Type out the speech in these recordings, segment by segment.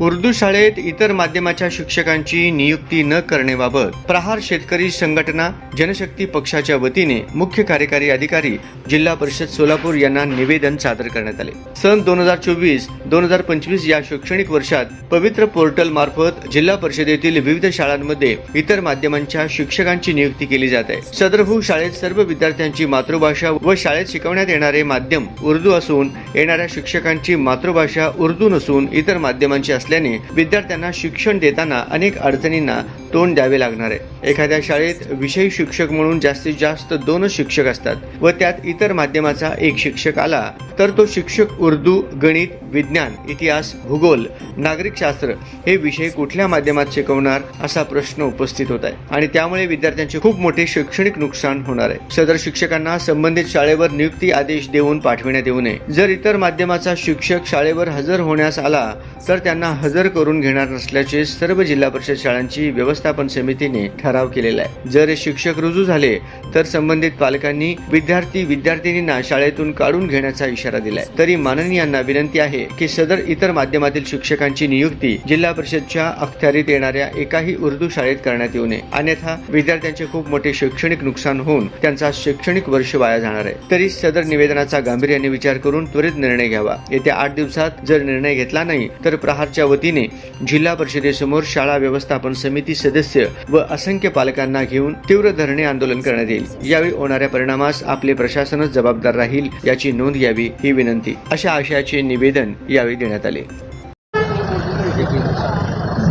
उर्दू शाळेत इतर माध्यमाच्या शिक्षकांची नियुक्ती न करण्याबाबत प्रहार शेतकरी संघटना जनशक्ती पक्षाच्या वतीने मुख्य कार्यकारी अधिकारी जिल्हा परिषद सोलापूर यांना निवेदन सादर करण्यात आले. सन दोन हजार चोवीस दोन हजार पंचवीस या शैक्षणिक वर्षात पवित्र पोर्टल मार्फत जिल्हा परिषदेतील विविध शाळांमध्ये इतर माध्यमांच्या शिक्षकांची नियुक्ती केली जात आहे. सदरभू शाळेत सर्व विद्यार्थ्यांची मातृभाषा व शाळेत शिकवण्यात येणारे माध्यम उर्दू असून येणाऱ्या शिक्षकांची मातृभाषा उर्दू नसून इतर माध्यमांची असल्याने विद्यार्थ्यांना शिक्षण देताना अनेक अडचणींना तोंड द्यावे लागणार आहे. एखाद्या शाळेत विषय शिक्षक म्हणून जास्तीत जास्त दोन शिक्षक असतात व त्यात इतर माध्यमाचा एक शिक्षक आला तर तो शिक्षक उर्दू गणित विज्ञान इतिहास भूगोल नागरिकशास्त्र हे विषय कुठल्या माध्यमात शिकवणार असा प्रश्न उपस्थित होत आहे. आणि त्यामुळे विद्यार्थ्यांचे खूप मोठे शैक्षणिक नुकसान होणार आहे. सदर शिक्षकांना संबंधित शाळेवर नियुक्ती आदेश देऊन पाठविण्यात येऊ नये. जर इतर माध्यमाचा शिक्षक शाळेवर हजर होण्यास आला तर त्यांना हजर करून घेणार नसल्याचे सर्व जिल्हा परिषद शाळांची व्यवस्थापन समितीने ठराव केलेला आहे. जर शिक्षक रुजू झाले तर संबंधित पालकांनी विद्यार्थी विद्यार्थिनींना शाळेतून काढून घेण्याचा इशारा दिलाय. तरी माननीयांना विनंती आहे की सदर इतर माध्यमातील शिक्षकांची नियुक्ती जिल्हा परिषदच्या अखत्यारीत येणाऱ्या एकाही उर्दू शाळेत करण्यात येऊ नये. अन्यथा विद्यार्थ्यांचे खूप मोठे शैक्षणिक नुकसान होऊन त्यांचा शैक्षणिक वर्ष वाया जाणार आहे. तरी सदर निवेदनाचा गांभीर्याने विचार करून त्वरित निर्णय घ्यावा. येत्या आठ दिवसात जर निर्णय घेतला नाही तर प्रहारच्या वतीने जिल्हा परिषदेसमोर शाळा व्यवस्थापन समिती सदस्य व असंख्य पालकांना घेऊन तीव्र धरणे आंदोलन करण्यात येईल. यावेळी होणाऱ्या परिणामास आपले प्रशासनच जबाबदार राहील याची नोंद घ्यावी ही विनंती. अशा आशयाचे निवेदन यावेळी देण्यात आले.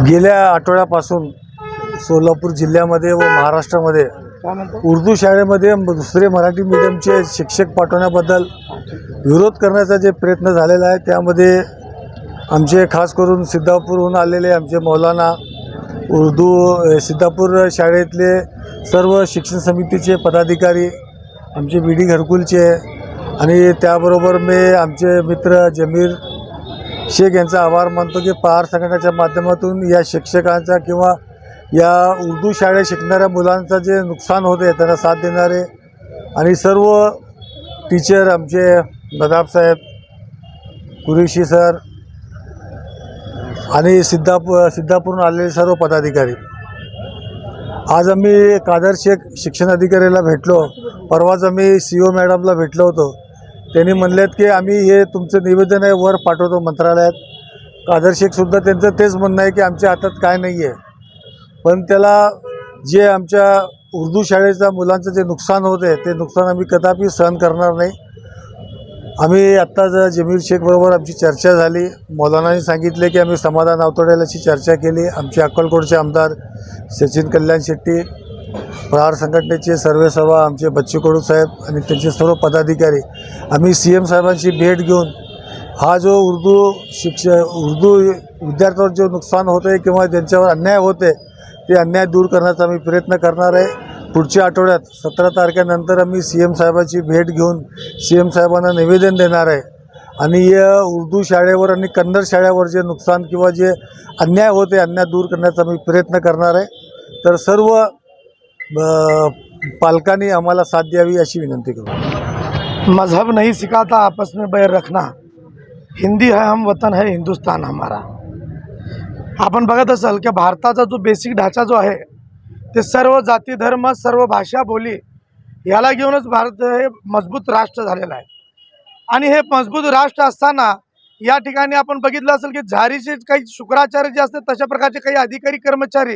गेल्या आठवड्यापासून सोलापूर जिल्ह्यामध्ये व महाराष्ट्रामध्ये उर्दू शाळेमध्ये दुसरे मराठी मीडियमचे शिक्षक पाठवण्याबद्दल विरोध करण्याचा जे प्रयत्न झालेला आहे त्यामध्ये आमचे खास करून सिद्धापूरहून आलेले आमचे मौलाना उर्दू सिद्धापूर शाळेतले सर्व शिक्षण समितीचे पदाधिकारी आमचे बी डी घरकुलचे आणि त्याबरोबर मी आमचे मित्र जमीर शेख यांचा आभार मानतो की पहार संघटनेच्या माध्यमातून या शिक्षकांचा किंवा या उर्दू शाळेत शिकणाऱ्या मुलांचं जे नुकसान होते त्यांना साथ देणारे आणि सर्व टीचर आमचे नदाब साहेब कुरेशी सर आणि सिद्धापूर सिद्धापूरून आलेले सर्व पदाधिकारी. आज आम्ही कादर शेख शिक्षण अधिकाऱ्याला भेटलो. परवाच आम्ही सी ओ मॅडमला भेटलो होतो. त्यांनी म्हणलेत की आम्ही हे तुमचं निवेदन आहे वर पाठवतो मंत्रालयात. कादर शेखसुद्धा त्यांचं तेच म्हणणं आहे की आमच्या हातात काय नाही आहे पण त्याला जे आमच्या उर्दू शाळेचा मुलांचं जे नुकसान होते ते नुकसान आम्ही कदापि सहन करणार नाही. आम्ही आत्ताच जमीर शेखबरोबर आमची चर्चा झाली. मौलानांनी सांगितले की आम्ही समाधान आवतड्यालाची चर्चा केली. आमचे अक्कलकोटचे आमदार सचिन कल्याण शेट्टी प्रहार संघटनेचे सर्वेसभा आमचे बच्चू कडू साहेब आणि त्यांचे सर्व पदाधिकारी. आम्ही सी एम साहेबांची भेट घेऊन हा जो उर्दू शिक्ष उर्दू विद्यार्थ्यांवर जो नुकसान होतं आहे किंवा ज्यांच्यावर अन्याय होते ते अन्याय दूर करण्याचा आम्ही प्रयत्न करणार आहे. पुढच्या आठवड्यात सतरा तारखेनंतर आम्ही सी एम साहेबाची भेट घेऊन सी एम साहेबांना निवेदन देणार आहे. आणि या उर्दू शाळेवर आणि कन्नड शाळेवर जे नुकसान किंवा जे अन्याय होते अन्याय दूर करण्याचा आम्ही प्रयत्न करणार आहे. तर सर्व पालकांनी आम्हाला साथ द्यावी अशी विनंती करू. मज़हब नहीं सिखाता आपस में बैर रखना। हिंदी है हम वतन है हिंदुस्तान हमारा। आपण बघत असाल की भारताचा जो बेसिक ढाचा जो आहे ते सर्व जाती धर्म सर्व भाषा बोली याला घेऊनच भारत हे मजबूत राष्ट्र झालेलं आहे. आणि हे मजबूत राष्ट्र असताना या ठिकाणी आपण बघितलं असेल की झारीचे काही शुक्राचार्य जे असतात तशा प्रकारचे काही अधिकारी कर्मचारी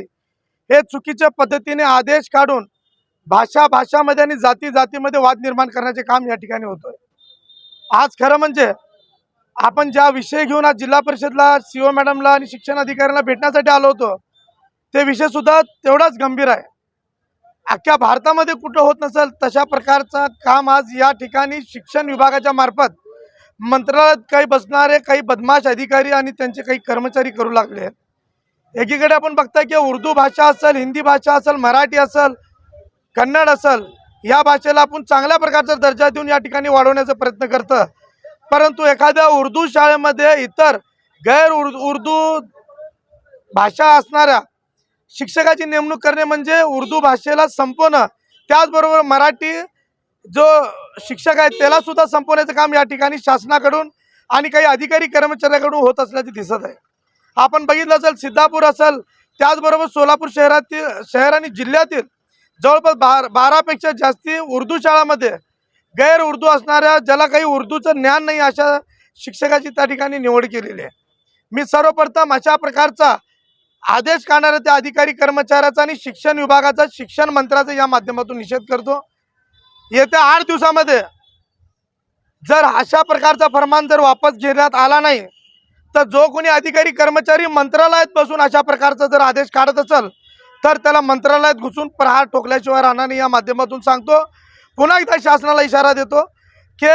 हे चुकीच्या पद्धतीने आदेश काढून भाषा भाषामध्ये आणि जाती जातीमध्ये वाद निर्माण करण्याचे काम या ठिकाणी होतोय. आज खरं म्हणजे आपण ज्या विषय घेऊन आज जिल्हा परिषदला सीओ मॅडमला आणि शिक्षण अधिकाऱ्यांना भेटण्यासाठी आलो होतो ते विषयसुद्धा तेवढाच गंभीर आहे. अख्ख्या भारतामध्ये कुठं होत नसेल तशा प्रकारचं काम आज या ठिकाणी शिक्षण विभागाच्या मार्फत मंत्रालयात काही बसणारे काही बदमाश अधिकारी आणि त्यांचे काही कर्मचारी करू लागले आहेत. एकीकडे आपण बघताय की उर्दू भाषा असेल हिंदी भाषा असेल मराठी असेल कन्नड असेल या भाषेला आपण चांगल्या प्रकारचा दर्जा देऊन या ठिकाणी वाढवण्याचा प्रयत्न करतं. परंतु एखाद्या उर्दू शाळेमध्ये इतर गैर उर्दू भाषा असणाऱ्या शिक्षकाची नेमणूक करणे म्हणजे उर्दू भाषेला संपवणं. त्याचबरोबर मराठी जो शिक्षक आहे त्याला सुद्धा संपवण्याचं काम या ठिकाणी शासनाकडून आणि काही अधिकारी कर्मचाऱ्याकडून होत असल्याचे दिसत आहे. आपण बघितलं असेल सिद्धापूर असेल त्याचबरोबर सोलापूर शहरातील शहर आणि जिल्ह्यातील जवळपास बार बारापेक्षा जास्ती उर्दू शाळामध्ये गैर उर्दू असणाऱ्या ज्याला काही उर्दूचं ज्ञान नाही अशा शिक्षकाची त्या ठिकाणी निवड केलेली आहे. मी सर्वप्रथम अशा प्रकारचा आदेश काढणाऱ्या त्या अधिकारी कर्मचाऱ्याचा आणि शिक्षण विभागाचा शिक्षण मंत्र्याचा या माध्यमातून निषेध करतो. येत्या आठ दिवसामध्ये जर अशा प्रकारचा फरमान जर वापस घेण्यात आला नाही तर जो कोणी अधिकारी कर्मचारी मंत्रालयात बसून अशा प्रकारचा जर आदेश काढत असेल तर त्याला मंत्रालयात घुसून प्रहार ठोकल्याशिवाय राहणार नाही या माध्यमातून सांगतो. पुन्हा एकदा शासनाला इशारा देतो की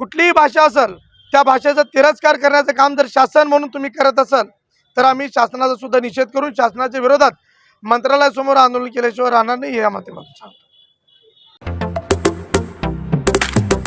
कुठलीही भाषा असेल त्या भाषेचा तिरस्कार करण्याचं काम जर शासन म्हणून तुम्ही करत असाल तर आम्ही शासनाचा सुद्धा निषेध करून शासनाच्या विरोधात मंत्रालयासमोर आंदोलन केल्याशिवाय राहणार नाही या माध्यमातून सांगतो.